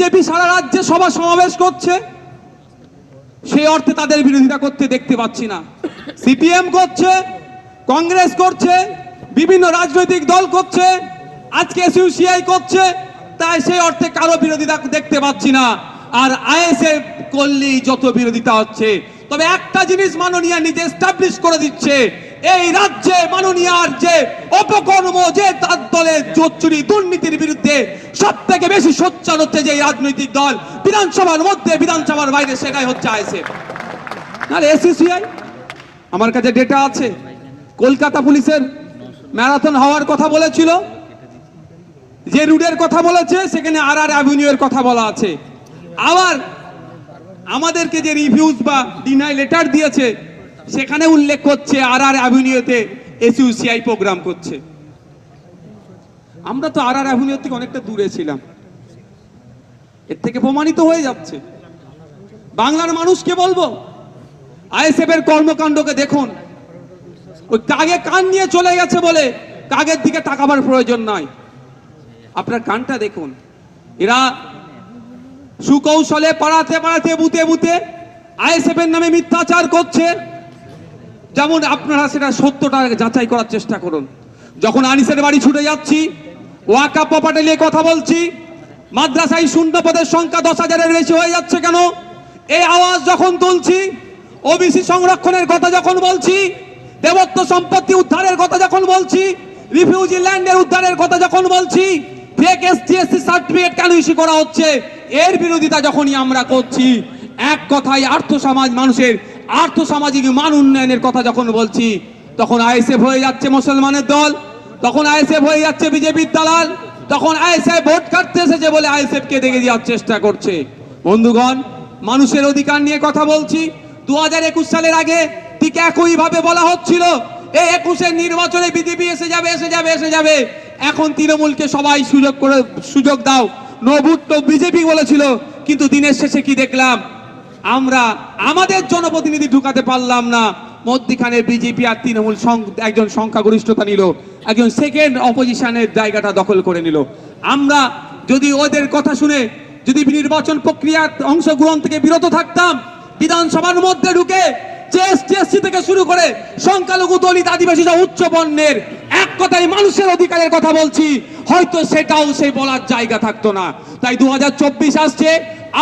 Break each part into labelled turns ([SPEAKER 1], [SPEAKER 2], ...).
[SPEAKER 1] BJP সারা রাজ্যে সভা সমাবেশ করছে। সেই অর্থে তাদের বিরোধিতা করতে দেখতে পাচ্ছি না। সিপিএম করছে, কংগ্রেস করছে, বিভিন্ন রাজনৈতিক দল করছে, আজকে এসইউসিআই করছে, তাই সেই অর্থে কারও বিরোধিতা দেখতে পাচ্ছি না। আর আইএসএফ করলেই যত বিরোধিতা হচ্ছে, তবে একটা জিনিস মাননীয় নিজে এস্টাবলিশ করে দিচ্ছে এই রাজ্যে মাননীয়ার যে অপকর্ম যে তার দলের চোরচুরি দুর্নীতির বিরুদ্ধে সব থেকে বেশি সোচ্চার হচ্ছে যে রাজনৈতিক দল বিধানসভার মধ্যে, বিধানসভার বাইরে, সেটাই হচ্ছে আইএসএফ। নাহলে এসিসিআই আমার কাছে ডেটা আছে। কলকাতা পুলিশের ম্যারাথন হওয়ার কথা বলেছিল। যে রুটের কথা বলেছে, সেখানে আর আর অ্যাভিনিউয়ের কথা বলা আছে। আবার আমাদেরকে যে রিভিউজ বা ডিনাই লেটার দিয়েছে সেখানে উল্লেখ করছে আর আর অ্যাভিনিউতে এসইউসিআই প্রোগ্রাম করছে। আমরা তো আর আর অ্যাভিনিউ থেকে অনেকটা দূরে ছিলাম। এর থেকে প্রমাণিত হয়ে যাচ্ছে। বাংলার মানুষকে বলব? আইএসএফ এর কর্মকাণ্ডকে দেখুন। ওই কাগে কান নিয়ে চলে গেছে বলে কাগের দিকে তাকাবার প্রয়োজন নয় আপনার কানটা দেখুন। এরা সুকৌশলে পাড়াতে পাড়াতে বুতে বুতে আইএসএফ এর নামে মিথ্যাচার করছে। যেমন আপনারা সেটা সত্যটা যাচাই করার চেষ্টা করুন। যখন আনিসের বাড়ি ছুটে যাচ্ছি, ওয়াকা প্রপার্টি নিয়ে কথা বলছি, মাদ্রাসায় শূন্য পদের সংখ্যা দশ হাজারের বেশি হয়ে যাচ্ছে কেন? এই আওয়াজ যখন তুলছি ওবিসি সংরক্ষণের কথা যখন বলছি, দেবত্ব সম্পত্তি উদ্ধারের কথা যখন বলছি রিফিউজি ল্যান্ডের উদ্ধারের কথা যখন বলছি ফেক এসটি এসসি সার্টিফিকেট কেন ইস্যু করা হচ্ছে? এর বিরোধিতা যখনই আমরা করছি, এক কথায় আর্থ সমাজ মানুষের আর্থ সামাজিক মান উন্নয়নের কথা যখন বলছি, তখন আইএসএফ হয়ে যাচ্ছে মুসলমানের দল, তখন আইএসএফ হয়ে যাচ্ছে বিজেপির দালাল, তখন আইএসএফ ভোট কাটতে এসেছে বলে আইএসএফ কে দেখে দেওয়ার চেষ্টা করছে। বন্ধুগণ, মানুষের অধিকার নিয়ে কথা বলছি। দু হাজার একুশ সালের আগে ঠিক একই ভাবে বলা হচ্ছিল এই একুশের নির্বাচনে বিজেপি এসে যাবে এসে যাবে এসে যাবে। এখন তৃণমূলকে সবাই সুযোগ করে সুযোগ দাও। নবুট বিজেপি বলেছিল, কিন্তু দিনের শেষে কি দেখলাম? আমরা আমাদের জনপ্রতিনিধি ঢুকাতে পারলাম না। মধ্যখানে বিজেপি আর তৃণমূল একজন সংখ্যাগরিষ্ঠতা নিল, একজন সেকেন্ড অপোজিশনের জায়গাটা দখল করে নিল। আমরা যদি ওদের কথা শুনে যদি নির্বাচন প্রক্রিয়ার অংশগ্রহণ থেকে বিরত থাকতাম, বিধানসভার মধ্যে ঢুকে থেকে শুরু করে সংখ্যালঘু দলিত আদিবাসী সহ উচ্চ বর্ণের, এক কথায় মানুষের অধিকারের কথা বলছি, হয়তো সেটাও সেই বলার জায়গা থাকতো না। তাই দু হাজার চব্বিশ আসছে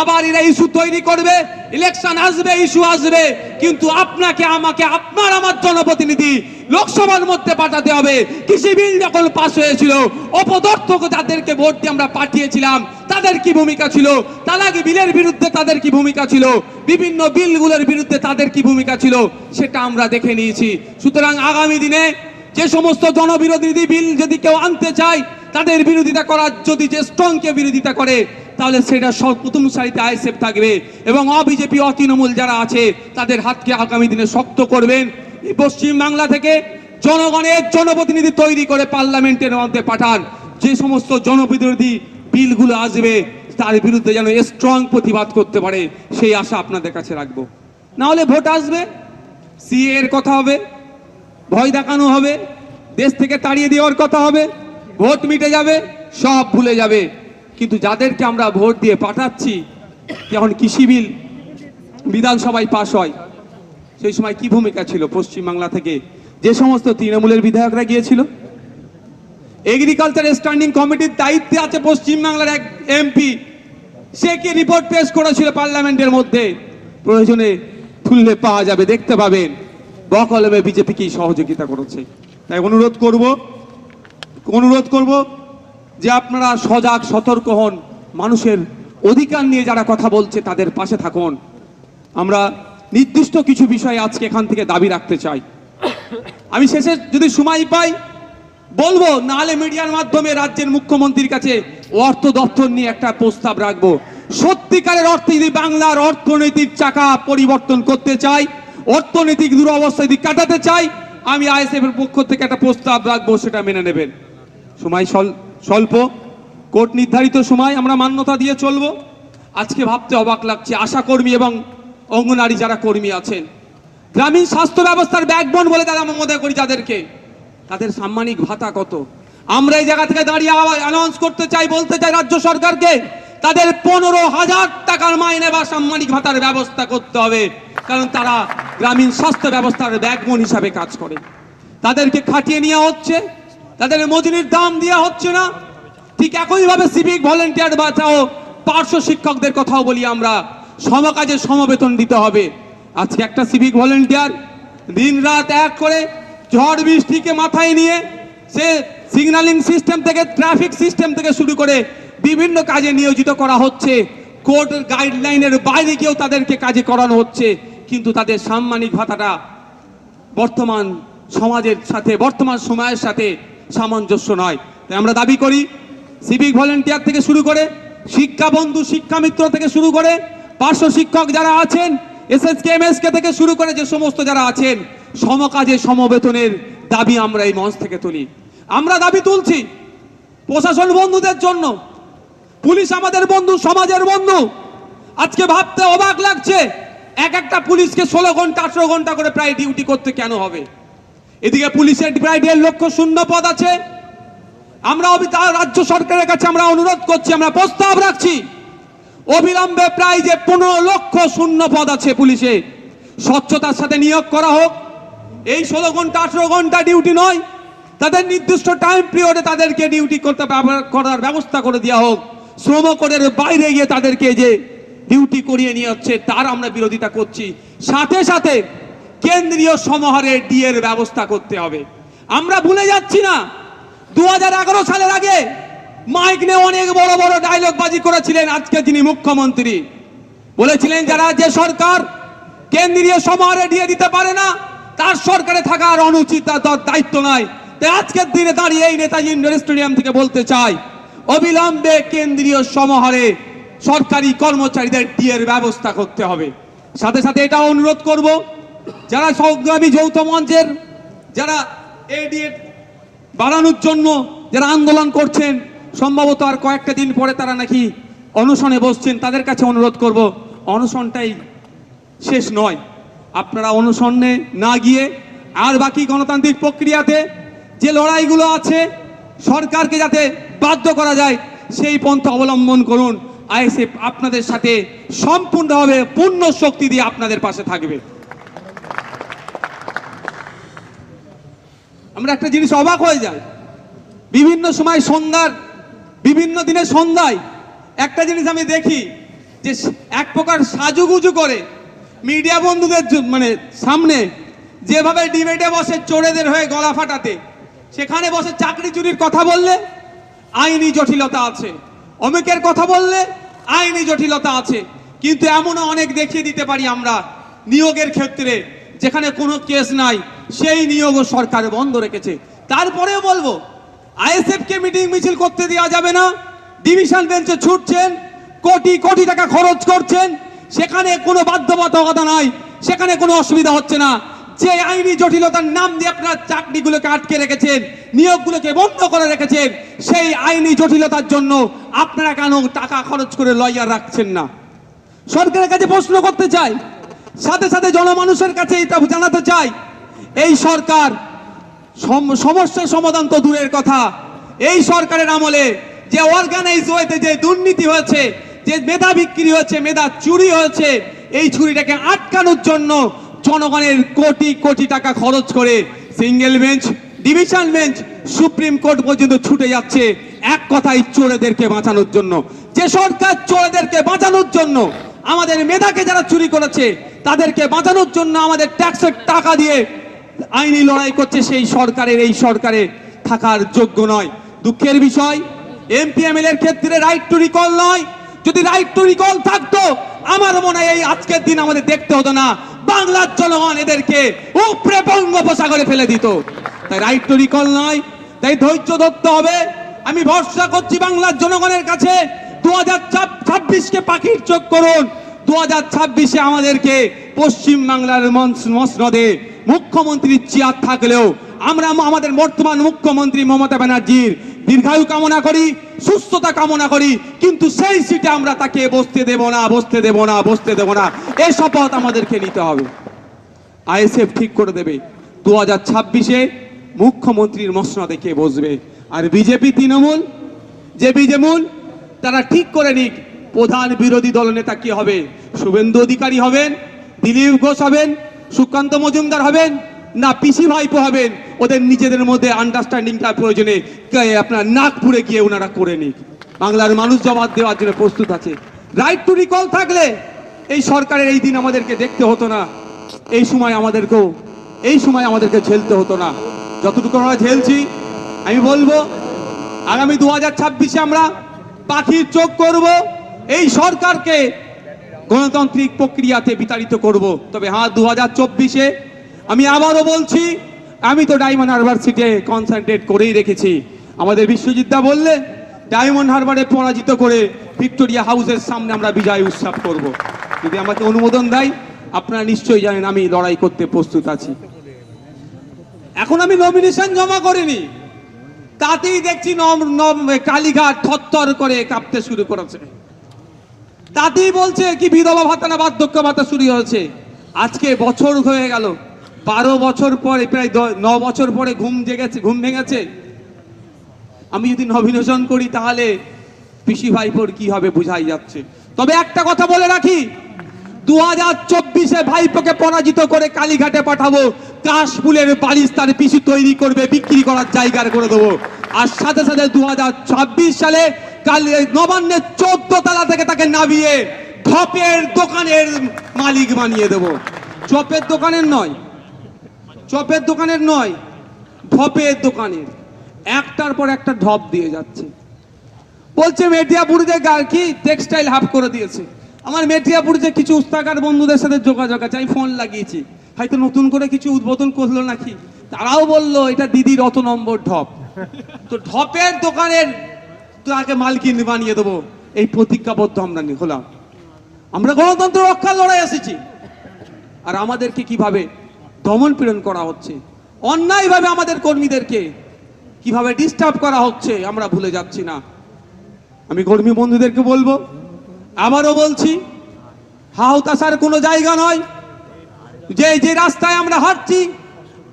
[SPEAKER 1] আবার এরা ইস্যু তৈরি করবে ইলেকশন আসবে ইস্যু আসবে, কিন্তু আপনাকে, আমাকে, আপনার, আমার জনপ্রতিনিধি লোকসভার মধ্যে পাঠাতে হবে। কৃষি বিল যখন পাস হয়েছিল, অপদর্থক যাদেরকে ভোট দিয়ে আমরা পাঠিয়েছিলাম, তাদের কি ভূমিকা ছিল? তালাকি বিলের বিরুদ্ধে তাদের কি ভূমিকা ছিল? বিভিন্ন বিলগুলোর বিরুদ্ধে তাদের কি ভূমিকা ছিল? সেটা আমরা দেখে নিয়েছি। সুতরাং আগামী দিনে যে সমস্ত জনবিরোধী বিল যদি কেউ আনতে চায়, তাদের বিরোধিতা করার, যদি যে স্ট্রংকে বিরোধিতা করে তাহলে সেটা সব প্রথম সারিতে আইএসএফ থাকবে। এবং অবিজেপি, অতৃণমূল যারা আছে, তাদের হাতকে আগামী দিনে শক্ত করবেন। এই পশ্চিম বাংলা থেকে জনগণের জনপ্রতিনিধি তৈরি করে পার্লামেন্টের মধ্যে পাঠান। যে সমস্ত জনবিরোধী বিলগুলো আসবে, তার বিরুদ্ধে যেন স্ট্রং প্রতিবাদ করতে পারে, সেই আশা আপনাদের কাছে রাখব। না হলে ভোট আসবে সিএ এর কথা হবে, ভয় দেখানো হবে, দেশ থেকে তাড়িয়ে দেওয়ার কথা হবে, ভোট মিটে যাবে, সব ভুলে যাবে। কিন্তু যাদেরকে আমরা ভোট দিয়ে পাঠাচ্ছি, যখন কৃষি বিল বিধানসভায় পাশ হয়, সেই সময় কি ভূমিকা ছিল পশ্চিমবাংলা থেকে? যে সমস্ত তৃণমূলের বিধায়করা গিয়েছিল? এগ্রিকালচার স্ট্যান্ডিং কমিটির দায়িত্বে আছে পশ্চিমবাংলার এক এমপি সে কি রিপোর্ট পেশ করেছিল পার্লামেন্টের মধ্যে? প্রয়োজনে খুললে পাওয়া যাবে, দেখতে পাবেন। বকলমে বিজেপি কি সহযোগিতা করেছে? তাই অনুরোধ করব অনুরোধ করব যে আপনারা সজাগ, সতর্ক হন, মানুষের অধিকার নিয়ে যারা কথা বলছে তাদের পাশে থাকুন। আমরা নির্দিষ্ট কিছু বিষয় আজকে এখান থেকে দাবি রাখতে চাই। আমি শেষে যদি সময় পাই, বলব নাহলে মিডিয়ার মাধ্যমে রাজ্যের মুখ্যমন্ত্রীর কাছে অর্থ দপ্তর নিয়ে একটা প্রস্তাব রাখব। সত্যিকারের অর্থে যদি বাংলার অর্থনৈতিক চাকা পরিবর্তন করতে চাই, অর্থনৈতিক দুরবস্থা যদি কাটাতে চাই, আমি আইএসএফ এর পক্ষ থেকে একটা প্রস্তাব রাখব, সেটা মেনে নেবেন। সময় স্বল্প, কোর্ট নির্ধারিত সময় আমরা মান্যতা দিয়ে চলবো। আজকে ভাবতে অবাক লাগছে আশাকর্মী এবং অঙ্গনারী যারা কর্মী আছেন। গ্রামীণ স্বাস্থ্য ব্যবস্থার ব্যাকবোন বলে তারা মনে করি যাদেরকে তাদের সাম্মানিক ভাতা কত? আমরা এই জায়গা থেকে দাঁড়িয়ে অ্যানাউন্স করতে চাই, বলতে চাই রাজ্য সরকারকে, তাদের পনেরো হাজার টাকার মাইনে বা সাম্মানিক ভাতার ব্যবস্থা করতে হবে। কারণ তারা গ্রামীণ স্বাস্থ্য ব্যবস্থার ব্যাকবোন হিসাবে কাজ করে। তাদেরকে খাটিয়ে নেওয়া হচ্ছে। তাদের মজুরির দাম দেওয়া হচ্ছে না। ঠিক একইভাবে সিভিক ভলেন্টিয়ার বাঁচাও পার্শ্ব শিক্ষকদের কথাও বলি আমরা। সমকাজে সমবেতন দিতে হবে। আজকে একটা সিভিক ভলেন্টিয়ার দিন রাত এক করে ঝড় বৃষ্টিকে মাথায় নিয়ে সে সিগন্যালিং সিস্টেম থেকে ট্রাফিক সিস্টেম থেকে শুরু করে বিভিন্ন কাজে নিয়োজিত করা হচ্ছে। কোর্ট গাইডলাইনের বাইরে গিয়েও তাদেরকে কাজে করানো হচ্ছে। কিন্তু তাদের সাম্মানিক ভাতাটা বর্তমান সমাজের সাথে, বর্তমান সময়ের সাথে সামঞ্জস্য নয়। তাই আমরা দাবি করি সিভিক ভলেন্টিয়ার থেকে শুরু করে, শিক্ষা বন্ধু শিক্ষামিত্র থেকে শুরু করে, পার্শ্ব শিক্ষক যারা আছেন এসএসকে এমএসকে থেকে শুরু করে যে সমস্ত যারা আছেন, সমকাজে সমবেতনের দাবি আমরা এই মঞ্চ থেকে তুলি। আমরা দাবি তুলছি প্রশাসন বন্ধুদের জন্য, পুলিশ আমাদের বন্ধু, সমাজের বন্ধু। আজকে ভাবতে অবাক লাগছে, এক একটা পুলিশকে ষোলো ঘণ্টা, আঠারো ঘণ্টা করে প্রায় ডিউটি করতে কেন হবে? এদিকে পুলিশের প্রায় দেড় লক্ষ শূন্য পদ আছে। আমরা রাজ্য সরকারের কাছে আমরা অনুরোধ করছি, আমরা প্রস্তাব রাখছি। অবিলম্বে প্রায় যে পনেরো লক্ষ শূন্য পদ আছে পুলিশে, স্বচ্ছতার সাথে নিয়োগ করা হোক। এই ষোলো ঘণ্টা, আঠেরো ঘণ্টা ডিউটি নয়, তাদের নির্দিষ্ট টাইম পিরিয়ডে তাদেরকে ডিউটি করতে করার ব্যবস্থা করে দেওয়া হোক। শ্রম কোডের বাইরে গিয়ে তাদেরকে যে ডিউটি করিয়ে নিয়ে হচ্ছে তার আমরা বিরোধিতা করছি। সাথে সাথে কেন্দ্রীয় সমাহারে ডিএর ব্যবস্থা করতে হবে। আমরা ভুলে যাচ্ছি না দু হাজার এগারো সালের আগে মাইক নিয়ে অনেক বড় বড় ডায়লগ বাজি করেছিলেন আজকে যিনি মুখ্যমন্ত্রী। বলেছিলেন যারা যে সরকার কেন্দ্রীয় সমাহারে দিয়ে দিতে পারে না, তার সরকারে থাকার অনুচিত তার দায়িত্ব নাই। তাই আজকের দিনে দাঁড়িয়ে এই নেতাজি ইন্ডোর স্টেডিয়াম থেকে বলতে চাই, অবিলম্বে কেন্দ্রীয় সমাহারে সরকারি কর্মচারীদের ডিএর ব্যবস্থা করতে হবে। সাথে সাথে এটা অনুরোধ করব যারা সংগ্রামী যৌথ মঞ্চের, যারা এই ডিএ বাড়ানোর জন্য যারা আন্দোলন করছেন, সম্ভবত আর কয়েকটা দিন পরে তারা নাকি অনশনে বসছেন, তাদের কাছে অনুরোধ করব, অনশনটাই শেষ নয়। আপনারা অনশনে না গিয়ে আর বাকি গণতান্ত্রিক প্রক্রিয়াতে যে লড়াইগুলো আছে, সরকারকে যাতে বাধ্য করা যায়, সেই পন্থা অবলম্বন করুন। আইএসএফ আপনাদের সাথে সম্পূর্ণভাবে পূর্ণ শক্তি দিয়ে আপনাদের পাশে থাকবে। আমরা একটা জিনিস অবাক হয়ে যাই। বিভিন্ন সময় সন্ধ্যার, বিভিন্ন দিনের সন্ধ্যায় একটা জিনিস আমি দেখি যে এক প্রকার সাজুগুজু করে মিডিয়া বন্ধুদের মানে সামনে যেভাবে ডিবেটে বসে চোরেদের হয়ে গলা ফাটাতে, সেখানে বসে চাকরি চুরির কথা বললে আইনি জটিলতা আছে। অমেকের কথা বললে আইনি জটিলতা আছে। কিন্তু এমনও অনেক দেখিয়ে দিতে পারি আমরা নিয়োগের ক্ষেত্রে, যেখানে কোনো কেস নাই। সেই নিয়োগও সরকার বন্ধ রেখেছে। তারপরেও বলব, আইএসএফ কে মিটিং মিছিল করতে দেওয়া যাবে না। ডিভিশন বেঞ্চে ছুটছেন, কোটি কোটি টাকা খরচ করছেন। সেখানে কোনো বাধ্যবাধকতা নাই, সেখানে কোনো অসুবিধা হচ্ছে না। যে আইনি জটিলতার নাম দিয়ে আপনার চাকরিগুলোকে আটকে রেখেছেন, নিয়োগগুলোকে বন্ধ করে রেখেছেন, সেই আইনি জটিলতার জন্য আপনারা কেন টাকা খরচ করে লয়ার রাখছেন না? সরকারের কাছে প্রশ্ন করতে চাই, সাথে সাথে জনমানুষের কাছে এটা জানাতে চাই এই সরকার সম- সমস্যার সমাধান তো দূরের কথা। এই সরকারের আমলে যে অর্গানাইজ ওয়েতে যে দুর্নীতি হয়েছে, যে মেধা বিক্রি হয়েছে, মেধা চুরি হয়েছে, এই চুরিটাকে আটকানোর জন্য জনগণের কোটি কোটি টাকা খরচ করে single bench division bench supreme court পর্যন্ত ছুটে যাচ্ছে এক কথায় চোরেদেরকে বাঁচানোর জন্য। যে সরকার চোরেদেরকে বাঁচানোর জন্য আমাদের মেধাকে যারা চুরি করেছে, তাদেরকে বাঁচানোর জন্য আমাদের ট্যাক্সের টাকা দিয়ে আইনি লড়াই করছে সেই সরকারের, এই সরকারে থাকার যোগ্য নয়। দুঃখের বিষয়, এমপি এর ক্ষেত্রে রাইট টু রিকল নয়। যদি রাইট টু রিকল থাকতো, আমার মনে হয় এই আজকের দিন আমাদের দেখতে হতো না। বাংলার জনগণ এদেরকে উপরে বঙ্গোপসাগরে ফেলে দিত। তাই রাইট টু রিকল নয়, তাই ধৈর্য ধরতে হবে। আমি ভরসা করছি বাংলার জনগণের কাছে, দু হাজার ছাব্বিশকে পাখির চোখ করুন। দু হাজার ছাব্বিশে আমাদেরকে পশ্চিম বাংলার মসনদে মুখ্যমন্ত্রীর চেয়ার থাকলেও আমরা আমাদের বর্তমান মুখ্যমন্ত্রী মমতা ব্যানার্জির দীর্ঘায়ু কামনা করি, সুস্থতা কামনা করি, কিন্তু সেই সিটে আমরা তাকে বসতে দেব না, বসতে দেব না, বসতে দেব না। এই শপথ আমাদেরকে নিতে হবে। আইএসএফ ঠিক করে দেবে। দু হাজার ছাব্বিশে মুখ্যমন্ত্রীর মসনদে কে বসবে? আর বিজেপি তৃণমূল? যে বিজেমূল, তারা ঠিক করে নিক, প্রধান বিরোধী দলনেতা কি হবে? শুভেন্দু অধিকারী হবেন, দিলীপ ঘোষ হবেন সুকান্ত মজুমদার হবেন না পিসি ভাইপো হবেন? ওদের নিজেদের মধ্যে আন্ডারস্ট্যান্ডিংটা প্রয়োজনে আপনার নাগপুরে গিয়ে ওনারা করে নিক। বাংলার মানুষ জবাব দেওয়ার জন্য প্রস্তুত আছে। রাইট টু রিকল থাকলে এই সরকারের এই দিন আমাদেরকে দেখতে হতো না। এই সময় আমাদেরকেও, এই সময় আমাদেরকে ঝেলতে হতো না। যতটুকু আমরা ঝেলছি, আমি বলব, আগামী দু হাজার ছাব্বিশে আমরা পাখির চোখ করব। এই সরকারকে গণতান্ত্রিক প্রক্রিয়াতে বিতাড়িত করব। তবে হ্যাঁ দু হাজার চব্বিশে আমি আবারও বলছি, আমি তো ডায়মন্ড হারবার সিটে কনসেন্ট্রেট করেই রেখেছি। আমাদের বিশ্বজিৎদা বললে ডায়মন্ড হারবারে পরাজিত করে ভিক্টোরিয়া হাউসের সামনে আমরা বিজয় উৎসব করব। যদি আমাকে অনুমোদন দেয়, আপনারা নিশ্চয়ই জানেন আমি লড়াই করতে প্রস্তুত আছি। এখন আমি নমিনেশন জমা করিনি। তাতেই দেখছি কালীঘাট থরথর করে কাঁপতে শুরু করেছে। তাতেই বলছে কি বিধবা ভাতা না বার্ধক্য ভাতা শুরু হয়েছে। আজকে বছর হয়ে গেল। বারো বছর পরে, প্রায় ন বছর পরে ঘুম জেগেছে, ঘুম ভেঙেছে। আমি যদি নমিনেশন করি, তাহলে পিসি ভাইপোর কি হবে বুঝাই যাচ্ছে। তবে একটা কথা বলে রাখি দু হাজার চব্বিশে ভাইপোকে পরাজিত করে কালীঘাটে পাঠাবো, কাশফুলের বালিশ তার পিসি তৈরি করবে, বিক্রি করার জায়গার করে দেবো। আর সাথে সাথে দু সালে নবান্নের চোদ্দ তলা থেকে তাকে নামিয়ে ধপের দোকানের মালিক বানিয়ে দেবো। চপের দোকানের নয় চপের দোকানের নয় ধপের দোকানের। একটার পর একটা ঢপ দিয়ে যাচ্ছে। বলছে মেটিয়াপুরিতে কি টেক্সটাইল হাফ করে দিয়েছে। আমার মেটিয়াপুরিতে কিছু উস্তাকার বন্ধুদের সাথে যোগাযোগ আছে, আমি ফোন লাগিয়েছি। হয়তো নতুন করে কিছু উদ্বোধন করল নাকি? তারাও বলল, এটা দিদির অত নম্বর ঢপ। তো ঢপের দোকানের তাকে মালকিন বানিয়ে দেবো? এই প্রতিজ্ঞাবদ্ধ আমরা হলাম। আমরা গণতন্ত্র রক্ষার লড়াই এসেছি। আর আমাদেরকে কীভাবে দমন পীড়ন করা হচ্ছে? অন্যায়ভাবে আমাদের কর্মীদেরকে কীভাবে ডিস্টার্ব করা হচ্ছে, আমরা ভুলে যাচ্ছি না। আমি কর্মী বন্ধুদেরকে বলব, আবারও বলছি হাউতাসার কোনো জায়গা নয়। যে যে রাস্তায় আমরা হাঁটছি,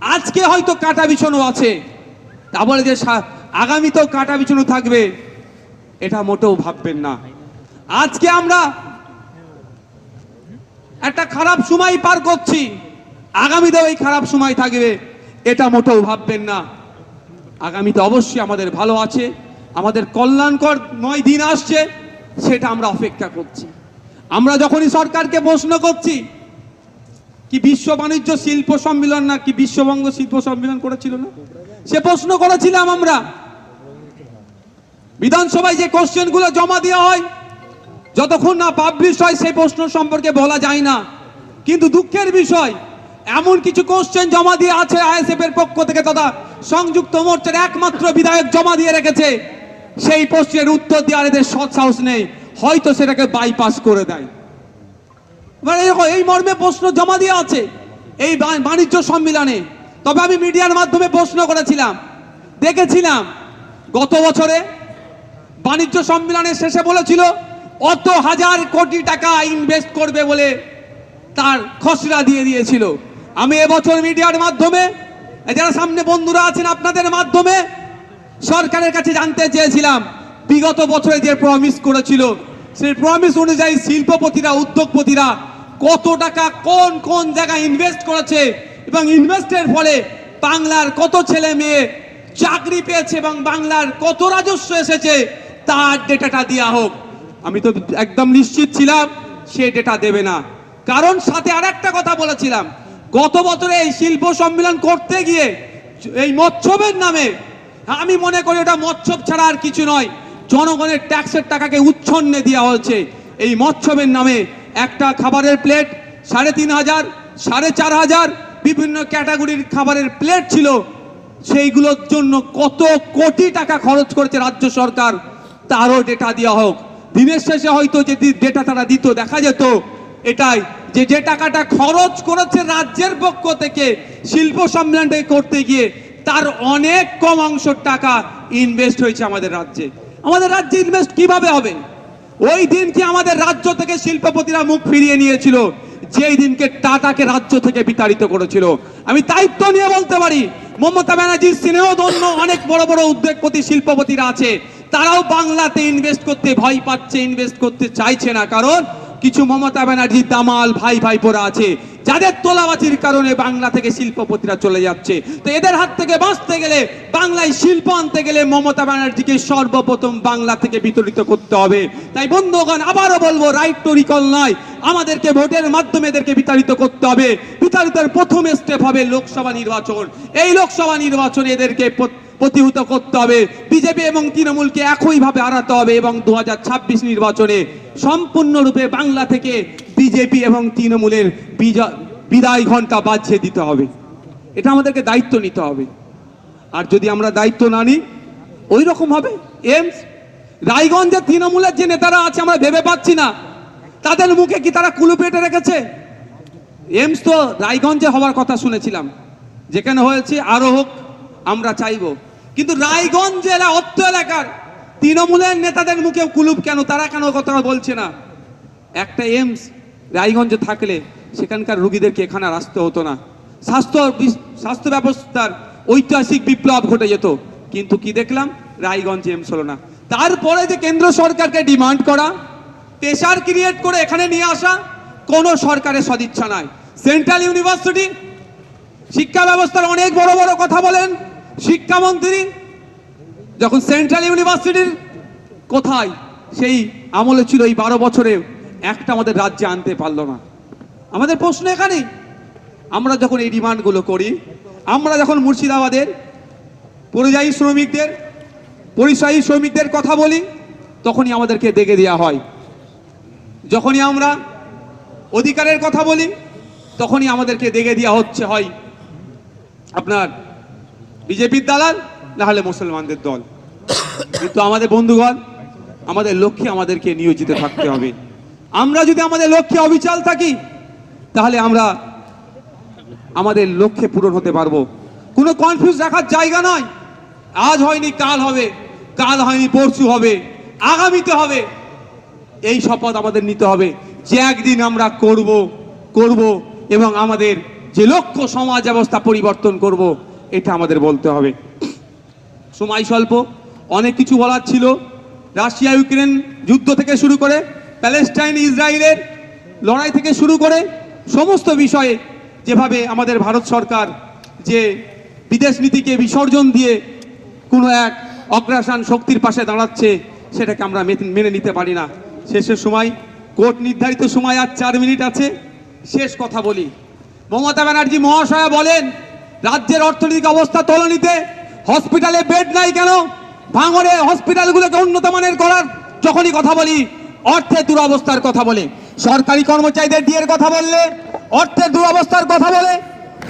[SPEAKER 1] আজকে হয়তো কাটা বিছানো আছে। তা বলে যে আগামীতেও কাটা বিছানো থাকবে। এটা মোটেও ভাববেন না। আজকে আমরা একটা খারাপ সময় পার করছি। আগামীতেও এই খারাপ সময় থাকবে, এটা মোটেও ভাববেন না। আগামীতে অবশ্যই আমাদের ভালো আছে, আমাদের কল্যাণকর নয় দিন আসছে, সেটা আমরা অপেক্ষা করছি। আমরা যখনই সরকারকে প্রশ্ন করছি, কি বিশ্ব বাণিজ্য শিল্প সম্মেলন না কি বিশ্ববঙ্গ শিল্প সম্মেলন করেছিল না? সে প্রশ্ন করেছিলাম আমরা। বিধানসভায় যে কোশ্চেনগুলো জমা দেওয়া হয়, যতক্ষণ না পাবলিশ হয়, সেই প্রশ্ন সম্পর্কে বলা যায় না। কিন্তু দুঃখের বিষয়, এমন কিছু কোশ্চেন জমা দিয়ে আছে আইএসএফ এর পক্ষ থেকে তথা সংযুক্ত মোর্চার একমাত্র বিধায়ক জমা দিয়ে রেখেছে। সেই প্রশ্নের উত্তর দেওয়ার এদের সৎ সাহস নেই, হয়তো সেটাকে বাইপাস করে দেয়। মানে এরকম এই মর্মে প্রশ্ন জমা দিয়ে আছে, এই বাণিজ্য সম্মেলনে। তবে আমি মিডিয়ার মাধ্যমে প্রশ্ন করেছিলাম, দেখেছিলাম, গত বছরে বাণিজ্য সম্মেলনের শেষে বলেছিল, অত হাজার কোটি টাকা ইনভেস্ট করবে বলে তার খসড়া দিয়ে দিয়েছিল। আমি এবছর মিডিয়ার মাধ্যমে, যারা সামনে বন্ধুরা আছেন আপনাদের মাধ্যমে, সরকারের কাছে জানতে চেয়েছিলাম, বিগত বছরে যে প্রমিস করেছিল, সেই প্রমিস অনুযায়ী শিল্পপতিরা, উদ্যোগপতিরা কত টাকা কোন কোন জায়গায় ইনভেস্ট করেছে এবং ইনভেস্টের ফলে বাংলার কত ছেলে মেয়ে চাকরি পেয়েছে এবং বাংলার কত রাজস্ব এসেছে তার ডেটাটা দেওয়া হোক। আমি তো একদম নিশ্চিত ছিলাম, সে ডেটা দেবে না। কারণ সাথে আর একটা কথা বলেছিলাম। গত বছরে এই শিল্প সম্মেলন করতে গিয়ে এই মৎস্যবের নামে, আমি মনে করি ওটা মৎস্যব ছাড়া আর কিছু নয়, জনগণের ট্যাক্সের টাকাকে উচ্ছন্নে দেওয়া হয়েছে। এই মৎস্যবের নামে একটা খাবারের প্লেট, সাড়ে তিন হাজার, সাড়ে চার হাজার, বিভিন্ন ক্যাটাগরির খাবারের প্লেট ছিল। সেইগুলোর জন্য কত কোটি টাকা খরচ করেছে রাজ্য সরকার। তারও ডেটা দেওয়া হোক। দিনের শেষে হয়তো যদি ডেটা তারা দিত, দেখা যেত, এটাই যে যে টাকাটা খরচ করেছে রাজ্যের পক্ষ থেকে শিল্প সম্মেলনটা করতে গিয়ে, তার অনেক কম অংশ টাকা ইনভেস্ট হয়েছে আমাদের রাজ্যে। আমাদের রাজ্যে ইনভেস্ট কীভাবে হবে? ওই দিন কি আমাদের রাজ্য থেকে শিল্পপতিরা মুখ ফিরিয়ে নিয়েছিল? যেই দিনকে টাটাকে রাজ্য থেকে বিতাড়িত করেছিল। আমি দায়িত্ব নিয়ে বলতে পারি, মমতা ব্যানার্জির স্নেহধন্য অনেক বড় বড় উদ্যোগপতি শিল্পপতিরা আছে। তারাও বাংলাতে ইনভেস্ট করতে ভয় পাচ্ছে ইনভেস্ট করতে চাইছে না। কারণ কিছু মমতা ব্যানার্জি দামাল ভাই ভাইপোরা আছে, যাদের তোলাবাজির কারণে বাংলা থেকে শিল্পপতিরা চলে যাচ্ছে। তো এদের হাত থেকে বাঁচতে গেলে বাংলায় শিল্প আনতে গেলে মমতা ব্যানার্জিকে সর্বপ্রথম বাংলা থেকে বিতরিত করতে হবে। তাই বন্ধুগণ, আবারও বলব রাইট টু রিকল নয়, আমাদেরকে ভোটের মাধ্যমে এদেরকে বিতাড়িত করতে হবে। বিতাড়িতের প্রথম স্টেপ হবে লোকসভা নির্বাচন। এই লোকসভা নির্বাচনে এদেরকে প্র- প্রতিহত করতে হবে। বিজেপি এবং তৃণমূলকে একইভাবে হারাতে হবে এবং দু হাজার ছাব্বিশ নির্বাচনে সম্পূর্ণরূপে বাংলা থেকে বিজেপি এবং তৃণমূলের বিদায় ঘণ্টা বাজিয়ে দিতে হবে। এটা আমাদেরকে দায়িত্ব নিতে হবে। আর যদি আমরা দায়িত্ব না নিই ওই রকম হবে। এমস, রায়গঞ্জের তৃণমূলের যে নেতারা আছে, আমরা ভেবে পাচ্ছি না। তাদের মুখে কি তারা কুলু পেটে রেখেছে? এমস তো রায়গঞ্জে হওয়ার কথা শুনেছিলাম। যেখানে হয়েছে, আরও হোক, আমরা চাইব। কিন্তু রায়গঞ্জ জেলা অত্য এলাকার তৃণমূলের নেতাদের মুখে কুলুপ কেন? তারা কেন কথা বলছে না? একটা এমস রায়গঞ্জে থাকলে সেখানকার রুগীদেরকে এখানে আসতে হতো না। স্বাস্থ্য স্বাস্থ্য ব্যবস্থার ঐতিহাসিক বিপ্লব ঘটে যেত। কিন্তু কি দেখলাম? রায়গঞ্জ এমস হলো না। তারপরে যে কেন্দ্র সরকারকে ডিমান্ড করা, প্রেশার ক্রিয়েট করে এখানে নিয়ে আসা, কোনো সরকারের সদিচ্ছা নাই। সেন্ট্রাল ইউনিভার্সিটি শিক্ষা ব্যবস্থার অনেক বড় বড় কথা বলেন শিক্ষামন্ত্রী যখন সেন্ট্রাল ইউনিভার্সিটির কোথায়, সেই আমলে ছিল এই বারো বছরে একটা আমাদের রাজ্যে আনতে পারল না। আমাদের প্রশ্ন এখানেই, আমরা যখন এই ডিমান্ডগুলো করি, আমরা যখন মুর্শিদাবাদের পরিযায়ী শ্রমিকদের পরিযায়ী শ্রমিকদের কথা বলি, তখনই আমাদেরকে দেখে দেওয়া হয়। যখনই আমরা অধিকারের কথা বলি, তখনই আমাদেরকে দেখে দেওয়া হচ্ছে হয়। আপনার বিজেপির দালাল, না হলে মুসলমানদের দল। কিন্তু আমাদের বন্ধুগণ, আমাদের লক্ষ্যে আমাদেরকে নিয়োজিত থাকতে হবে। আমরা যদি আমাদের লক্ষ্যে অবিচাল থাকি, তাহলে আমরা আমাদের লক্ষ্যে পূরণ হতে পারব। কোনো কনফিউজ রাখার জায়গা নয়। আজ হয়নি, কাল হবে। কাল হয়নি, পরশু হবে। আগামীতে হবে। এই শপথ আমাদের নিতে হবে। যে একদিন আমরা করব করব এবং আমাদের যে লক্ষ্য সমাজ ব্যবস্থা পরিবর্তন করব এটা আমাদের বলতে হবে। সময় স্বল্প, অনেক কিছু বলার ছিল। রাশিয়া ইউক্রেন যুদ্ধ থেকে শুরু করে, প্যালেস্টাইন, ইসরায়েলের লড়াই থেকে শুরু করে, সমস্ত বিষয়ে যেভাবে আমাদের ভারত সরকার যে বিদেশ নীতিকে বিসর্জন দিয়ে কোনো এক অগ্রাসন শক্তির পাশে দাঁড়াচ্ছে, সেটাকে আমরা মেনে- নিতে পারি না। শেষের সময়, কোর্ট নির্ধারিত সময় আর চার মিনিট আছে। শেষ কথা বলি। মমতা ব্যানার্জি মহাশয়া বলেন রাজ্যের অর্থনৈতিক অবস্থা তলানিতে হসপিটালে বেড নাই কেন? ভাঙরে হসপিটালগুলোকে উন্নত মানের করার যখনই কথা বলি, অর্থের দুরবস্থার কথা বলে। সরকারি কর্মচারীদের ডিএর কথা বললে, অর্থের দুরবস্থার কথা বলে,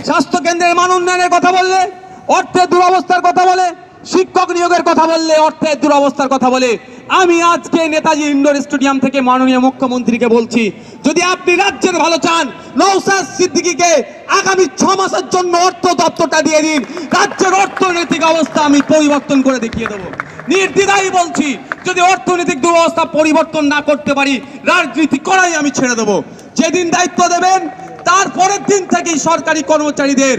[SPEAKER 1] স্বাস্থ্য কেন্দ্রের মান উন্নয়নের কথা বললে, অর্থের দুরবস্থার কথা বলে, শিক্ষক নিয়োগের কথা বললে, অর্থের দুরবস্থার কথা বলে। আমি আজকে নেতাজি ইন্ডোর স্টেডিয়াম থেকে মাননীয় মুখ্যমন্ত্রীকে বলছি, যদি আপনি রাজ্যের ভালো চান নৌসাদ সিদ্দিকিকে আগামী ছ মাসের জন্য অর্থ দপ্তরটা দিয়ে দিন। রাজ্যের অর্থনৈতিক অবস্থা আমি পরিবর্তন করে দেখিয়ে দেবো। নির্দ্বিধাই বলছি, যদি অর্থনৈতিক দুরবস্থা পরিবর্তন না করতে পারি, রাজনীতি করাই আমি ছেড়ে দেবো। যেদিন দায়িত্ব দেবেন তারপরের দিন থেকেই সরকারি কর্মচারীদের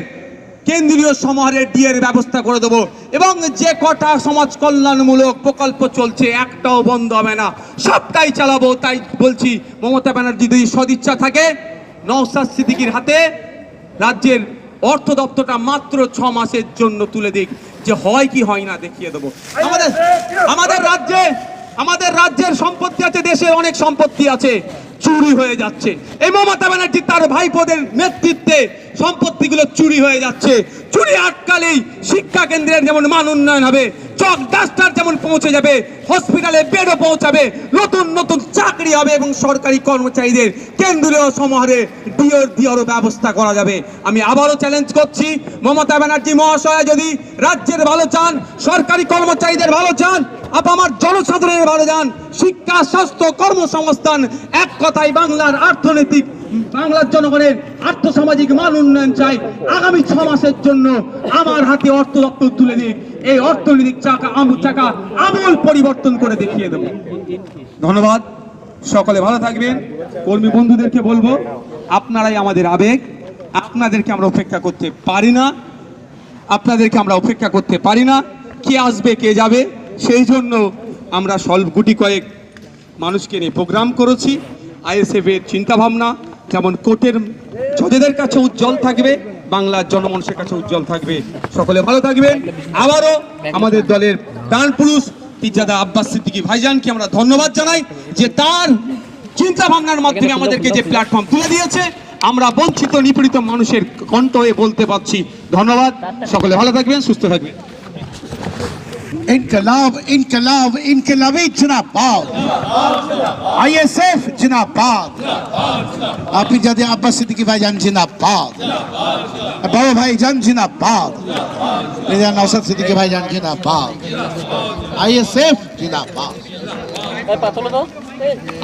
[SPEAKER 1] কেন্দ্রীয় সমাহারের ডিএর ব্যবস্থা করে দেবো। এবং যে কটা সমাজ কল্যাণমূলক প্রকল্প চলছে, একটাও বন্ধ হবে না। সবটাই চালাবো, তাই বলছি, মমতা ব্যানার্জি যদি সদিচ্ছা থাকে। নওসাদ সিদ্দিকির হাতে রাজ্যের অর্থ দপ্তরটা মাত্র ছ মাসের জন্য তুলে দিক। যে হয় কি হয় না দেখিয়ে দেবো। আমাদের আমাদের রাজ্যে, আমাদের রাজ্যের সম্পত্তি আছে, দেশের অনেক সম্পত্তি আছে। চুরি হয়ে যাচ্ছে। এই মমতা ব্যানার্জি তার ভাইপোদের নেতৃত্বে সম্পত্তিগুলো চুরি হয়ে যাচ্ছে। চুরি আটকালেই শিক্ষা কেন্দ্রের যেমন মান উন্নয়ন হবে, চক ডাস্টার যেমন পৌঁছে যাবে, হসপিটালে বেডও পৌঁছাবে, নতুন নতুন চাকরি হবে এবং সরকারি কর্মচারীদের কেন্দ্রীয় সমাহারে ডিওর দিওরও ব্যবস্থা করা যাবে। আমি আবারও চ্যালেঞ্জ করছি, মমতা ব্যানার্জি মহাশয় যদি রাজ্যের ভালো চান, সরকারি কর্মচারীদের ভালো চান, আপ আমার জনসাধারণের ভালো চান, শিক্ষা, স্বাস্থ্য, কর্মসংস্থান, এক কথায় বাংলার অর্থনৈতিক বাংলার জনগণের আর্থসামাজিক মান উন্নয়ন চাই। আগামী ছ মাসের জন্য আমার হাতে অর্থ দপ্তর তুলে দিক। এই অর্থনৈতিক চাকা, আমু চাকা আমূল পরিবর্তন করে দেখিয়ে দেবো। ধন্যবাদ। সকলে ভালো থাকবেন। কর্মী বন্ধুদেরকে বলব, আপনারাই আমাদের আবেগ। আপনাদেরকে আমরা অপেক্ষা করতে পারি না। আপনাদেরকে আমরা অপেক্ষা করতে পারি না। কে আসবে, কে যাবে, সেই জন্য আমরা স্বল্প গুটি কয়েক মানুষকে নিয়ে প্রোগ্রাম করেছি। আইএসএফ এর চিন্তাভাবনা যেমন কোর্টের জজেদের কাছে উজ্জ্বল থাকবে, বাংলার জনমানুষের কাছে উজ্জ্বল থাকবে। সকলে ভালো থাকবেন। আবারও আমাদের দলের প্রাণ পুরুষ পিজাদা আব্বাস সিদ্দিকী ভাইজানকে আমরা ধন্যবাদ জানাই যে তার চিন্তা ভাবনার মাধ্যমে আমাদেরকে যে প্ল্যাটফর্ম তুলে দিয়েছে, আমরা বঞ্চিত, নিপীড়িত মানুষের কণ্ঠ হয়ে বলতে পারছি। ধন্যবাদ। সকলে ভালো থাকবেন, সুস্থ থাকবেন।
[SPEAKER 2] इनकलाब इनकलाब इनकलाबी जिनाबाद आईएसएफ जिनाबाद आप जादे अब्बास सिद्दीकी भाईजान जिनाबाद बाबा भाईजान जिनाबाद मिर्जा नौसद सिद्दीकी भाईजान जिनाबाद आईएसएफ जिनाबाद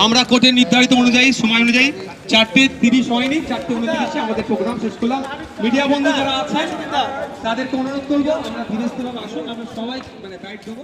[SPEAKER 1] আমরা কোর্টের নির্ধারিত অনুযায়ী সময় অনুযায়ী চারটে তিরিশ হয়নি, চারটে উনত্রিশে আমাদের প্রোগ্রাম শেষ করলাম। মিডিয়া বন্ধু যারা আছেন, তাদেরকে অনুরোধ করব, আমরা ধীরে স্থিরভাবে আসুন, আমরা সবাই মানে গাইড দেবো